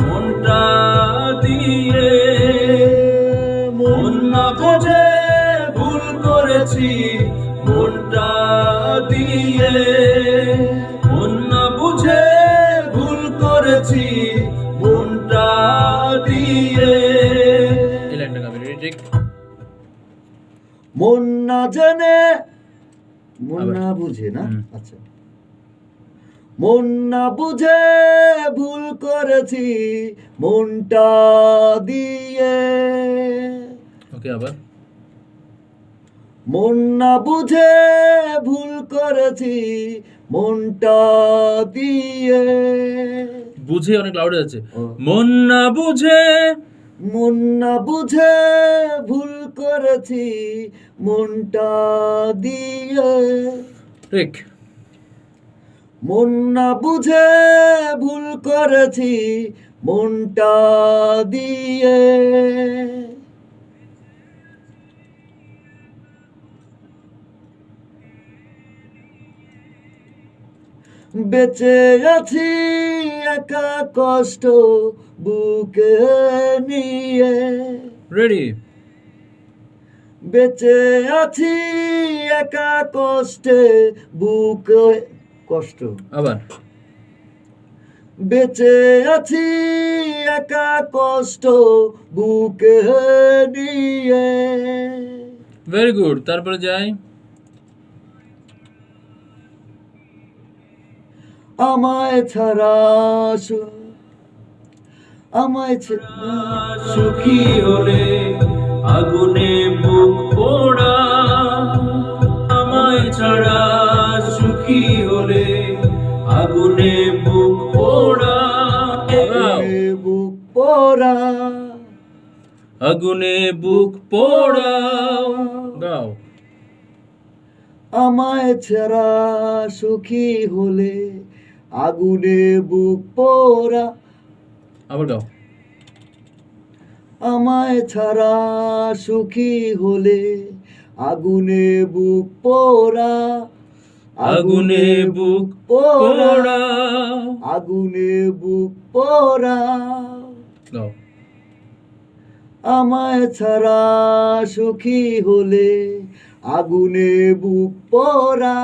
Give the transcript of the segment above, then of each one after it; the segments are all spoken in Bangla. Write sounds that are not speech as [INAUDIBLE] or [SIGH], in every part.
মনটা দিয়ে মন না বোঝে ভুল করেছি মনটা দিয়ে। মন না বুঝে ভুল করেছি মনটা দিয়ে। মন না জেনে মন না বুঝে না। আচ্ছা। মন না বুঝে ভুল করেছি মনটা দিয়ে। ওকে আবার? মন না বুঝে ভুল করেছি মনটা দিয়ে। বুঝে অনেক লাউডে আছে। মন না বুঝে মন না বুঝে ভুল করেছি মনটা দিয়ে। টেক মন না বুঝে ভুল করেছি মনটা দিয়ে। বেঁচে আছি একা কষ্ট বুকে নিয়ে। রেডি বেঁচে আছি একা কষ্টে বুকে কষ্ট। আবার? বেঁচে আছি একা কষ্ট বুকে নিয়ে। ভেরি গুড তারপরে যাই। আমায় ছাড়া আমায় ছাড়া সুখী হলে আগুনে বুক পোড়া। আগুনে বুক পোড়াও। গাও আমায় ছাড়া সুখী হলে আগুনে বুক পোড়া। আবার গাও আমায় ছাড়া সুখী হলে আগুনে বুক পোড়া। আগুনে বুক পোড়া। আগুনে বুক পোড়া। আমায় ছাড়া সুখী হলে আগুনে বুক পোড়া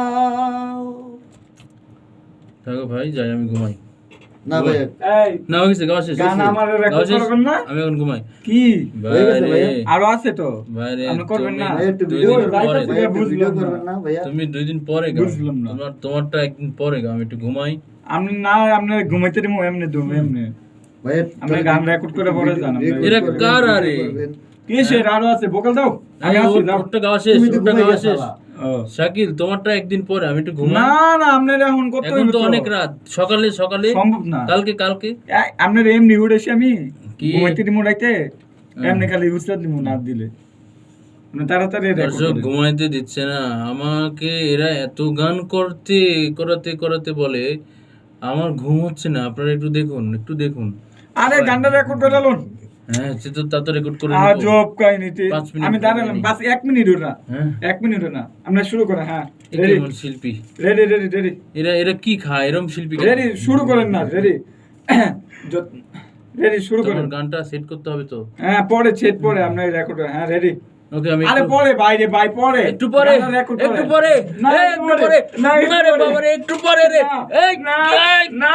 থাকো ভাই যাই আমি ঘুমাই। না ভাই না হয়ে গেছে গাওয়া শেষ গান আমার রেকর্ড করবেন না? আমি এখন ঘুমাই। কি? হয়ে গেছে? আরও আছে তো? আপনি করবেন না? ভাই একটু দুই ভিডিও দিন করবেন পরে ভাই একটু ভিডিও না। করবেন না। ভাইয়া? তুমি দুই দিন পরে গাও। বুঝলাম না। তোমার তোমারটা একদিন পরে গাও আমি একটু ঘুমাই। আপনি না আপনি ঘুমাইতে দিমু এমনি দুম এমনি। ভাই আমরা গান record করে পরে জান এরা কার আরে? কিসের আরও আছে ভোকাল দাও। আমি আসি দাও ওরটা গাওয়া শেষ তুমি তো ওরটা ঘুমাই গাওয়া শেষ। শাকিল তোমারটা একদিন পরে আমি একটু ঘুমাই। না না আপনার এখন কত এখন তো অনেক রাত সকালে সকালে সম্ভব না। কালকে কালকে। আপনার এমনি উঠেছি আমি কি? ঘুমাইতে দিমু রাইতে? এমনি খালি উস্তাদ দিমু না দিলে। মানে তাড়াতাড়ি দর্শক ঘুমাইতে দিচ্ছে না। আমাকে এরা এত গান করতে করাতে করাতে বলে আমার ঘুম হচ্ছে না আপনারা একটু দেখুন একটু দেখুন। আরে গানটা রেকর্ড করে লোন হ্যাঁ সে তো তা তো রেকর্ড করে নিবো। আজব কাহিনীতে আমি দাঁড়ালাম বাস এক মিনিট না। হ্যাঁ। এক মিনিট না। আমরা শুরু করে হ্যাঁ। রেডি শিল্পী। রেডি রেডি রেডি এরা এরা কি খায়? এরম শিল্পী রেডি শুরু করেন না রেডি রেডি [COUGHS] শুরু করেন। গানটা সেট করতে হবে তো। হ্যাঁ পরে ছেদ পরে আমরা রেকর্ড হ্যাঁ রেডি ওকে আমি আরে পড়ে পরে বাইরে বাই পরে। একটু পরে একটু পরে। একটু পরে। না একটু পরে। রে একটু পরে রে। এই, না।